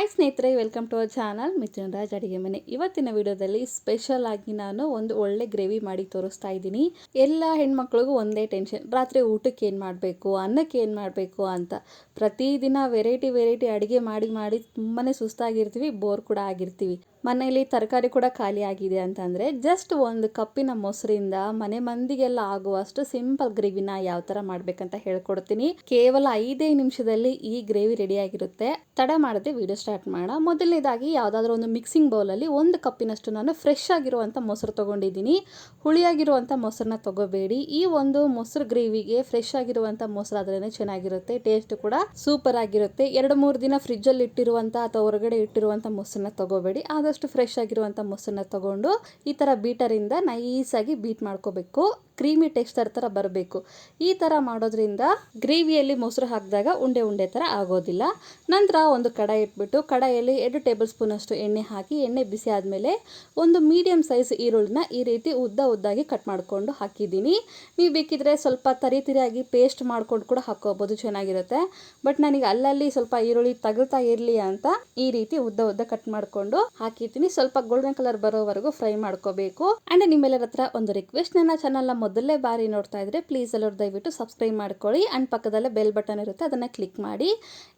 Hi ಸ್ನೇಹಿತರೆ, welcome to our channel Mithun Raj ಅಡಿಗೆ ಮನೆ. ಇವತ್ತಿನ ವಿಡಿಯೋದಲ್ಲಿ ಸ್ಪೆಷಲ್ ಆಗಿ ನಾನು ಒಂದು ಒಳ್ಳೆ ಗ್ರೇವಿ ಮಾಡಿ ತೋರಿಸ್ತಾ ಇದ್ದೀನಿ. ಎಲ್ಲ ಹೆಣ್ಮಕ್ಳಿಗೂ ಒಂದೇ ಟೆನ್ಷನ್ ರಾತ್ರಿ ಊಟಕ್ಕೆ ಏನು ಮಾಡಬೇಕು, ಅನ್ನಕ್ಕೆ ಏನು ಮಾಡಬೇಕು ಅಂತ. ಪ್ರತಿದಿನ ವೆರೈಟಿ ವೆರೈಟಿ ಅಡುಗೆ ಮಾಡಿ ಮಾಡಿ ತುಂಬಾ ಸುಸ್ತಾಗಿರ್ತೀವಿ ಬೋರ್ ಕೂಡ ಆಗಿರ್ತೀವಿ. ಮನೆಯಲ್ಲಿ ತರಕಾರಿ ಕೂಡ ಖಾಲಿಯಾಗಿದೆ ಅಂತಂದರೆ ಜಸ್ಟ್ ಒಂದು ಕಪ್ಪಿನ ಮೊಸರಿಂದ ಮನೆ ಮಂದಿಗೆಲ್ಲ ಆಗುವಷ್ಟು ಸಿಂಪಲ್ ಗ್ರೇವಿನ ಯಾವ ಥರ ಮಾಡಬೇಕಂತ ಹೇಳ್ಕೊಡ್ತೀನಿ. ಕೇವಲ ಐದೇ ನಿಮಿಷದಲ್ಲಿ ಈ ಗ್ರೇವಿ ರೆಡಿ ಆಗಿರುತ್ತೆ. ತಡ ಮಾಡದೆ ವಿಡಿಯೋ ಸ್ಟಾರ್ಟ್ ಮಾಡೋಣ ಮೊದಲನೇದಾಗಿ ಯಾವುದಾದ್ರೂ ಒಂದು ಮಿಕ್ಸಿಂಗ್ ಬೌಲಲ್ಲಿ ಒಂದು ಕಪ್ಪಿನಷ್ಟು ನಾನು ಫ್ರೆಶ್ ಆಗಿರುವಂಥ ಮೊಸರು ತೊಗೊಂಡಿದ್ದೀನಿ. ಹುಳಿಯಾಗಿರುವಂಥ ಮೊಸರನ್ನ ತಗೋಬೇಡಿ. ಈ ಒಂದು ಮೊಸರು ಗ್ರೇವಿಗೆ ಫ್ರೆಶ್ ಆಗಿರುವಂಥ ಮೊಸರು ಆದ್ರೇ ಚೆನ್ನಾಗಿರುತ್ತೆ ಟೇಸ್ಟ್ ಕೂಡ ಸೂಪರ್ ಆಗಿರುತ್ತೆ. ಎರಡು ಮೂರು ದಿನ ಫ್ರಿಜ್ಜಲ್ಲಿ ಇಟ್ಟಿರುವಂಥ ಅಥವಾ ಹೊರಗಡೆ ಇಟ್ಟಿರುವಂಥ ಮೊಸರನ್ನ ತಗೋಬೇಡಿ. ಆದಷ್ಟು ಫ್ರೆಶ್ ಆಗಿರುವಂಥ ಮೊಸರನ್ನ ತಗೊಂಡು ಈ ಥರ ಬೀಟರಿಂದ ನೈಸಾಗಿ ಬೀಟ್ ಮಾಡ್ಕೋಬೇಕು. ಕ್ರೀಮಿ ಟೆಕ್ಸ್ಚರ್ ಥರ ಬರಬೇಕು. ಈ ಥರ ಮಾಡೋದ್ರಿಂದ ಗ್ರೇವಿಯಲ್ಲಿ ಮೊಸರು ಹಾಕಿದಾಗ ಉಂಡೆ ಉಂಡೆ ಥರ ಆಗೋದಿಲ್ಲ. ನಂತರ ಒಂದು ಕಡಾಯಿ ಇಟ್ಬಿಟ್ಟು ಕಡಾಯಲ್ಲಿ ಎರಡು ಟೇಬಲ್ ಸ್ಪೂನಷ್ಟು ಎಣ್ಣೆ ಹಾಕಿ, ಎಣ್ಣೆ ಬಿಸಿ ಆದಮೇಲೆ ಒಂದು ಮೀಡಿಯಮ್ ಸೈಜ್ ಈರುಳ್ಳಿನ ಈ ರೀತಿ ಉದ್ದ ಉದ್ದಾಗಿ ಕಟ್ ಮಾಡಿಕೊಂಡು ಹಾಕಿದ್ದೀನಿ. ನೀವು ಬೇಕಿದ್ರೆ ಸ್ವಲ್ಪ ತರಿ ತರಿಯಾಗಿ ಪೇಸ್ಟ್ ಮಾಡ್ಕೊಂಡು ಕೂಡ ಹಾಕೋಬೋದು ಚೆನ್ನಾಗಿರುತ್ತೆ. ಬಟ್ ನನಗೆ ಅಲ್ಲಲ್ಲಿ ಸ್ವಲ್ಪ ಈರುಳ್ಳಿ ತಗಲ್ತಾ ಇರಲಿ ಅಂತ ಈ ರೀತಿ ಉದ್ದ ಉದ್ದ ಕಟ್ ಮಾಡಿಕೊಂಡು ಹಾಕಿದ್ದೀನಿ. ಸ್ವಲ್ಪ ಗೋಲ್ಡನ್ ಕಲರ್ ಬರೋವರೆಗೂ ಫ್ರೈ ಮಾಡ್ಕೋಬೇಕು. ಆ್ಯಂಡ್ ನಿಮ್ಮೆಲ್ಲರ ಹತ್ರ ಒಂದು ರಿಕ್ವೆಸ್ಟ್, ನನ್ನ ಚಾನಲ್ನ ಮೊದಲೇ ಬಾರಿ ನೋಡ್ತಾ ಇದ್ರೆ ಪ್ಲೀಸ್ ಎಲ್ಲರೂ ದಯವಿಟ್ಟು ಸಬ್ಸ್ಕ್ರೈಬ್ ಮಾಡ್ಕೊಳ್ಳಿ. ಆ್ಯಂಡ್ ಪಕ್ಕದಲ್ಲೇ ಬೆಲ್ ಬಟನ್ ಇರುತ್ತೆ, ಅದನ್ನು ಕ್ಲಿಕ್ ಮಾಡಿ.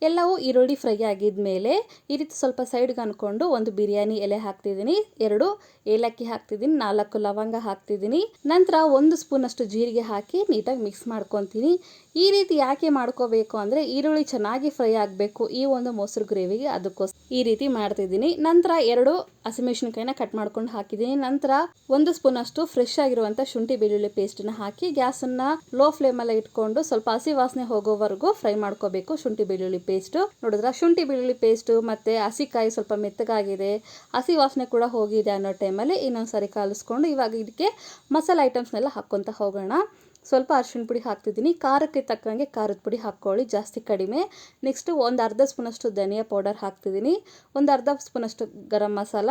ಎಲ್ಲವೂ ಈರುಳ್ಳಿ ಫ್ರೈ ಆಗಿದ್ಮೇಲೆ ಈ ರೀತಿ ಸ್ವಲ್ಪ ಸೈಡ್ಗೆ ಅಂದ್ಕೊಂಡು ಒಂದು ಬಿರಿಯಾನಿ ಎಲೆ ಹಾಕ್ತಿದ್ದೀನಿ. ಎರಡು, ಏಲಕ್ಕಿ ಹಾಕ್ತಿದ್ದೀನಿ, ನಾಲ್ಕು ಲವಂಗ ಹಾಕ್ತಿದ್ದೀನಿ. ನಂತರ ಒಂದು ಸ್ಪೂನಷ್ಟು ಜೀರಿಗೆ ಹಾಕಿ ನೀಟಾಗಿ ಮಿಕ್ಸ್ ಮಾಡ್ಕೊತೀನಿ. ಈ ರೀತಿ ಯಾಕೆ ಮಾಡ್ಕೋಬೇಕು ಅಂದರೆ ಈರುಳ್ಳಿ ಚೆನ್ನಾಗಿ ಫ್ರೈ ಆಗಬೇಕು ಈ ಒಂದು ಮೊಸರು ಗ್ರೇವಿಗೆ ಅದಕ್ಕೋಸ್ಕರ. ಈ ರೀತಿ ಮಾಡ್ತಿದ್ದೀನಿ. ನಂತರ ಎರಡು ಹಸಿಮೆಣಸಿನಕಾಯಿನ ಕಟ್ ಮಾಡ್ಕೊಂಡು ಹಾಕಿದ್ದೀನಿ. ನಂತರ ಒಂದು ಸ್ಪೂನ್ ಅಷ್ಟು ಫ್ರೆಶ್ ಆಗಿರುವಂಥ ಶುಂಠಿ ಬೆಳ್ಳುಳ್ಳಿ ಪೇಸ್ಟನ್ನ ಹಾಕಿ ಗ್ಯಾಸನ್ನು ಲೋ ಫ್ಲೇಮಲ್ಲಿ ಇಟ್ಕೊಂಡು ಸ್ವಲ್ಪ ಹಸಿ ವಾಸನೆ ಹೋಗೋವರೆಗೂ ಫ್ರೈ ಮಾಡ್ಕೋಬೇಕು. ಶುಂಠಿ ಬೆಳ್ಳುಳ್ಳಿ ಪೇಸ್ಟು ನೋಡಿದ್ರೆ? ಶುಂಠಿ ಬೆಳ್ಳುಳ್ಳಿ ಪೇಸ್ಟು ಮತ್ತು ಹಸಿಕಾಯಿ ಸ್ವಲ್ಪ ಮೆತ್ತಗಾಗಿದೆ. ಹಸಿ ವಾಸನೆ ಕೂಡ ಹೋಗಿದೆ ಅನ್ನೋ ಟೈಮಲ್ಲಿ ಇನ್ನೊಂದು ಸಾರಿ ಕಾಲಿಸ್ಕೊಂಡು ಇವಾಗ ಇದಕ್ಕೆ ಮಸಾಲೆ ಐಟಮ್ಸ್ನೆಲ್ಲ ಹಾಕ್ಕೊತ ಹೋಗೋಣ. ಸ್ವಲ್ಪ ಅರಿಶಿಣ ಪುಡಿ ಹಾಕ್ತಿದ್ದೀನಿ. ಖಾರಕ್ಕೆ ತಕ್ಕಂಗೆ ಖಾರದ ಪುಡಿ ಹಾಕ್ಕೊಳ್ಳಿ, ಜಾಸ್ತಿ ಕಡಿಮೆ. ನೆಕ್ಸ್ಟು ಒಂದು ಅರ್ಧ ಸ್ಪೂನಷ್ಟು ಧನಿಯಾ ಪೌಡರ್ ಹಾಕ್ತಿದ್ದೀನಿ. ಒಂದು ಅರ್ಧ ಸ್ಪೂನಷ್ಟು ಗರಂ ಮಸಾಲ,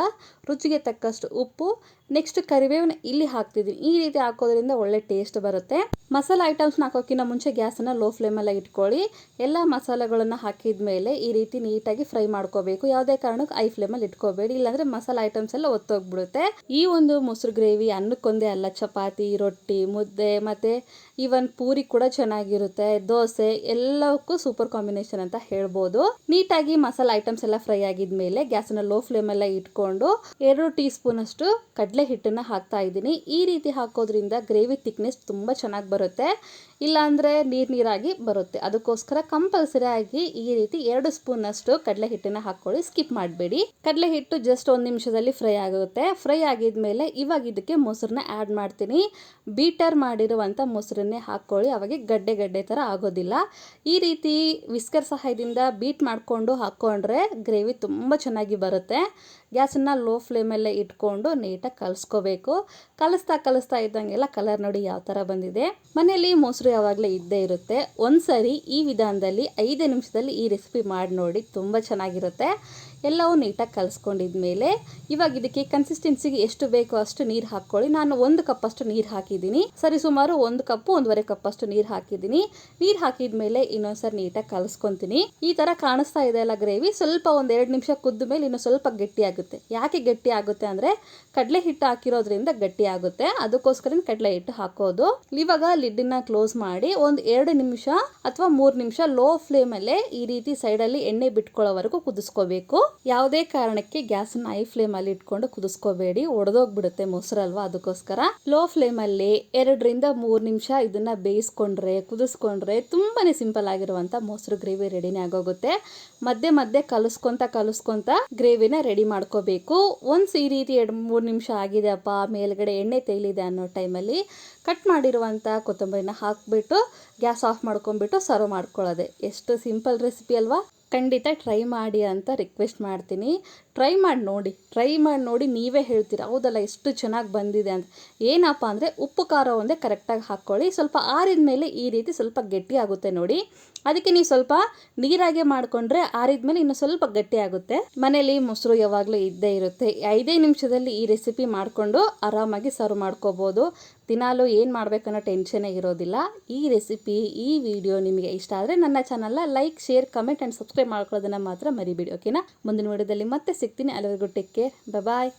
ರುಚಿಗೆ ತಕ್ಕಷ್ಟು ಉಪ್ಪು. ನೆಕ್ಸ್ಟ್ ಕರಿಬೇವನ್ನ ಇಲ್ಲಿ ಹಾಕ್ತಿದ್ದೀನಿ. ಈ ರೀತಿ ಹಾಕೋದ್ರಿಂದ ಒಳ್ಳೆ ಟೇಸ್ಟ್ ಬರುತ್ತೆ. ಮಸಾಲೆ ಐಟಮ್ಸ್ನ ಹಾಕೋಕ್ಕಿಂತ ಮುಂಚೆ ಗ್ಯಾಸನ್ನು ಲೋ ಫ್ಲೇಮಲ್ಲಿ ಇಟ್ಕೊಳ್ಳಿ. ಎಲ್ಲ ಮಸಾಲೆಗಳನ್ನು ಹಾಕಿದ ಮೇಲೆ ಈ ರೀತಿ ನೀಟಾಗಿ ಫ್ರೈ ಮಾಡ್ಕೋಬೇಕು. ಯಾವುದೇ ಕಾರಣಕ್ಕೆ ಐ ಫ್ಲೇಮಲ್ಲಿ ಇಟ್ಕೋಬೇಡಿ. ಇಲ್ಲಾಂದರೆ ಮಸಾಲೆ ಐಟಮ್ಸ್ ಎಲ್ಲ ಒತ್ತೋಗ್ಬಿಡುತ್ತೆ. ಈ ಒಂದು ಮೊಸರು ಗ್ರೇವಿ ಅನ್ನಕ್ಕೊಂದೇ ಅಲ್ಲ. ಚಪಾತಿ, ರೊಟ್ಟಿ, ಮುದ್ದೆ ಮತ್ತು ಈವನ್ ಪೂರಿ ಕೂಡ ಚೆನ್ನಾಗಿರುತ್ತೆ, ದೋಸೆ ಎಲ್ಲಕ್ಕೂ ಸೂಪರ್ ಕಾಂಬಿನೇಷನ್ ಅಂತ ಹೇಳ್ಬೋದು. ನೀಟಾಗಿ ಮಸಾಲೆ ಐಟಮ್ಸ್ ಎಲ್ಲ ಫ್ರೈ ಆಗಿದ್ಮೇಲೆ ಗ್ಯಾಸನ್ನ ಲೋ ಫ್ಲೇಮ್ ಎಲ್ಲ ಇಟ್ಕೊಂಡು ಎರಡು ಟೀ ಸ್ಪೂನ್ ಅಷ್ಟು ಕಡಲೆ ಹಿಟ್ಟನ್ನ ಹಾಕ್ತಾ ಇದ್ದೀನಿ. ಈ ರೀತಿ ಹಾಕೋದ್ರಿಂದ ಗ್ರೇವಿ ಥಿಕ್ನೆಸ್ ತುಂಬ ಚೆನ್ನಾಗಿ ಬರುತ್ತೆ, ಇಲ್ಲಾಂದ್ರೆ ನೀರ್ ನೀರಾಗಿ ಬರುತ್ತೆ. ಅದಕ್ಕೋಸ್ಕರ ಕಂಪಲ್ಸರಿ ಆಗಿ ಈ ರೀತಿ ಎರಡು ಸ್ಪೂನ್ ಅಷ್ಟು ಕಡಲೆ ಹಿಟ್ಟನ್ನ ಹಾಕೊಳ್ಳಿ ಸ್ಕಿಪ್ ಮಾಡಬೇಡಿ. ಕಡಲೆ ಹಿಟ್ಟು ಜಸ್ಟ್ ಒಂದು ನಿಮಿಷದಲ್ಲಿ ಫ್ರೈ ಆಗುತ್ತೆ. ಫ್ರೈ ಆಗಿದ್ಮೇಲೆ ಇವಾಗ ಇದಕ್ಕೆ ಮೊಸರನ್ನ ಆ್ಯಡ್ ಮಾಡ್ತೀನಿ. ಬೀಟರ್ ಮಾಡಿರುವಂಥ ಮೊಸರನ್ನೇ ಹಾಕ್ಕೊಳ್ಳಿ, ಅವಾಗೆ ಗಡ್ಡೆ ಗಡ್ಡೆ ಥರ ಆಗೋದಿಲ್ಲ. ಈ ರೀತಿ ವಿಸ್ಕರ್ ಸಹಾಯದಿಂದ ಬೀಟ್ ಮಾಡಿಕೊಂಡು ಹಾಕ್ಕೊಂಡ್ರೆ ಗ್ರೇವಿ ತುಂಬ ಚೆನ್ನಾಗಿ ಬರುತ್ತೆ. ಗ್ಯಾಸನ್ನು ಲೋ ಫ್ಲೇಮಲ್ಲೇ ಇಟ್ಕೊಂಡು ನೀಟಾಗಿ ಕಲಿಸ್ಕೋಬೇಕು. ಕಲಿಸ್ತಾ ಕಲಿಸ್ತಾ ಇದ್ದಂಗೆಲ್ಲ ಕಲರ್ ನೋಡಿ ಯಾವ ಥರ ಬಂದಿದೆ. ಮನೆಯಲ್ಲಿ ಮೊಸರು ಯಾವಾಗಲೇ ಇದ್ದೇ ಇರುತ್ತೆ. ಒಂದ್ಸರಿ ಈ ವಿಧಾನದಲ್ಲಿ ಐದು ನಿಮಿಷದಲ್ಲಿ ಈ ರೆಸಿಪಿ ಮಾಡಿ ನೋಡಿ ತುಂಬ ಚೆನ್ನಾಗಿರುತ್ತೆ. ಎಲ್ಲವೂ ನೀಟಾಗಿ ಕಲಿಸ್ಕೊಂಡಿದ್ಮೇಲೆ ಇವಾಗ ಇದಕ್ಕೆ ಕನ್ಸಿಸ್ಟೆನ್ಸಿಗೆ ಎಷ್ಟು ಬೇಕೋ ಅಷ್ಟು ನೀರು ಹಾಕ್ಕೊಳ್ಳಿ. ನಾನು ಒಂದು ಕಪ್ಪಷ್ಟು ನೀರು ಹಾಕಿದ್ದೀನಿ. ಸರಿ, ಸುಮಾರು ಒಂದು ಕಪ್ಪು ಒಂದೂವರೆ ಕಪ್ಪಷ್ಟು ನೀರು ಹಾಕಿದ್ದೀನಿ. ನೀರು ಹಾಕಿದ ಮೇಲೆ ಇನ್ನೊಂದ್ಸರಿ ನೀಟಾಗಿ ಕಲಿಸ್ಕೊತೀನಿ. ಈ ಥರ ಕಾಣಿಸ್ತಾ ಇದೆ ಅಲ್ಲ ಗ್ರೇವಿ. ಸ್ವಲ್ಪ ಒಂದು ಎರಡು ನಿಮಿಷ ಕುದ್ದ ಮೇಲೆ ಇನ್ನೂ ಸ್ವಲ್ಪ ಗಟ್ಟಿ ಯಾಕೆ ಗಟ್ಟಿ ಆಗುತ್ತೆ ಅಂದರೆ ಕಡಲೆ ಹಿಟ್ಟು ಹಾಕಿರೋದ್ರಿಂದ ಗಟ್ಟಿ ಆಗುತ್ತೆ. ಅದಕ್ಕೋಸ್ಕರ ಕಡಲೆ ಹಿಟ್ಟು ಹಾಕೋದು. ಇವಾಗ ಲಿಡ್ಡನ್ನ ಕ್ಲೋಸ್ ಮಾಡಿ ಒಂದು ಎರಡು ನಿಮಿಷ ಅಥವಾ ಮೂರು ನಿಮಿಷ ಲೋ ಫ್ಲೇಮಲ್ಲೇ ಈ ರೀತಿ ಸೈಡಲ್ಲಿ ಎಣ್ಣೆ ಬಿಟ್ಕೊಳ್ಳೋವರೆಗೂ ಕುದಿಸ್ಕೋಬೇಕು. ಯಾವುದೇ ಕಾರಣಕ್ಕೆ ಗ್ಯಾಸನ್ನ ಹೈ ಫ್ಲೇಮಲ್ಲಿ ಇಟ್ಕೊಂಡು ಕುದಿಸ್ಕೋಬೇಡಿ. ಒಡೆದೋಗ್ಬಿಡುತ್ತೆ ಮೊಸರಲ್ವಾ ಅದಕ್ಕೋಸ್ಕರ. ಲೋ ಫ್ಲೇಮಲ್ಲಿ ಎರಡರಿಂದ ಮೂರು ನಿಮಿಷ ಇದನ್ನ ಬೇಯಿಸ್ಕೊಂಡ್ರೆ, ಕುದಿಸ್ಕೊಂಡ್ರೆ ತುಂಬಾನೇ ಸಿಂಪಲ್ ಆಗಿರುವಂತ ಮೊಸರು ಗ್ರೇವಿ ರೆಡಿನೇ ಆಗೋಗುತ್ತೆ. ಮಧ್ಯೆ ಮಧ್ಯೆ ಕಲಸ್ಕೊಂತ ಕಲಸ್ಕೊಂತ ಗ್ರೇವಿನ ರೆಡಿ ಮಾಡ್ಕೋಬೇಕು. ಒಂದು ಈ ರೀತಿ ಎರಡು ಮೂರು ನಿಮಿಷ ಆಗಿದೆ ಅಪ್ಪ ಮೇಲ್ಗಡೆ ಎಣ್ಣೆ ತೇಲಿದೆ ಅನ್ನೋ ಟೈಮಲ್ಲಿ ಕಟ್ ಮಾಡಿರುವಂಥ ಕೊತ್ತಂಬರಿನ ಹಾಕ್ಬಿಟ್ಟು ಗ್ಯಾಸ್ ಆಫ್ ಮಾಡ್ಕೊಂಡ್ಬಿಟ್ಟು ಸರ್ವ್ ಮಾಡ್ಕೊಳ್ಳೋದೆ. ಎಷ್ಟು ಸಿಂಪಲ್ ರೆಸಿಪಿ ಅಲ್ವಾ? ಖಂಡಿತ ಟ್ರೈ ಮಾಡಿ ಅಂತ ರಿಕ್ವೆಸ್ಟ್ ಮಾಡ್ತೀನಿ. ಟ್ರೈ ಮಾಡಿ ನೋಡಿ ಟ್ರೈ ಮಾಡಿ ನೋಡಿ ನೀವೇ ಹೇಳ್ತೀರಾ, ಹೌದಲ್ಲ, ಎಷ್ಟು ಚೆನ್ನಾಗಿ ಬಂದಿದೆ ಅಂತ. ಏನಪ್ಪ ಅಂದರೆ, ಉಪ್ಪು ಖಾರ ಒಂದೇ ಕರೆಕ್ಟಾಗಿ ಹಾಕ್ಕೊಳ್ಳಿ, ಸ್ವಲ್ಪ ಆರಿದ ಮೇಲೆ ಈ ರೀತಿ ಸ್ವಲ್ಪ ಗಟ್ಟಿ ಆಗುತ್ತೆ ನೋಡಿ. ಅದಕ್ಕೆ ನೀವು ಸ್ವಲ್ಪ ನೀರಾಗೆ ಮಾಡಿಕೊಂಡ್ರೆ ಆರಿದ ಮೇಲೆ ಇನ್ನೂ ಸ್ವಲ್ಪ ಗಟ್ಟಿ ಆಗುತ್ತೆ. ಮನೇಲಿ ಮೊಸರು ಯಾವಾಗಲೂ ಇದ್ದೇ ಇರುತ್ತೆ. ಐದೇ ನಿಮಿಷದಲ್ಲಿ ಈ ರೆಸಿಪಿ ಮಾಡಿಕೊಂಡು ಆರಾಮಾಗಿ ಸರ್ವ್ ಮಾಡ್ಕೋಬೋದು. ದಿನಾಲು ಏನು ಮಾಡಬೇಕನ್ನೋ ಟೆನ್ಷನೇ ಇರೋದಿಲ್ಲ. ಈ ರೆಸಿಪಿ ಈ ವಿಡಿಯೋ ನಿಮಗೆ ಇಷ್ಟ ಆದರೆ ನನ್ನ ಚಾನಲ್ನ like share comment and subscribe ಮಾಡ್ಕೊಳ್ಳೋದನ್ನು ಮಾತ್ರ ಮರಿಬೇಡಿ ಓಕೆನಾ ಮುಂದಿನ ವಿಡಿಯೋದಲ್ಲಿ ಮತ್ತೆ ಸಿಗ್ತೀನಿ ಅಲ್ಲಿವರೆಗೂ ಟೇಕ್ ಕೇರ್ ಬಾಯ್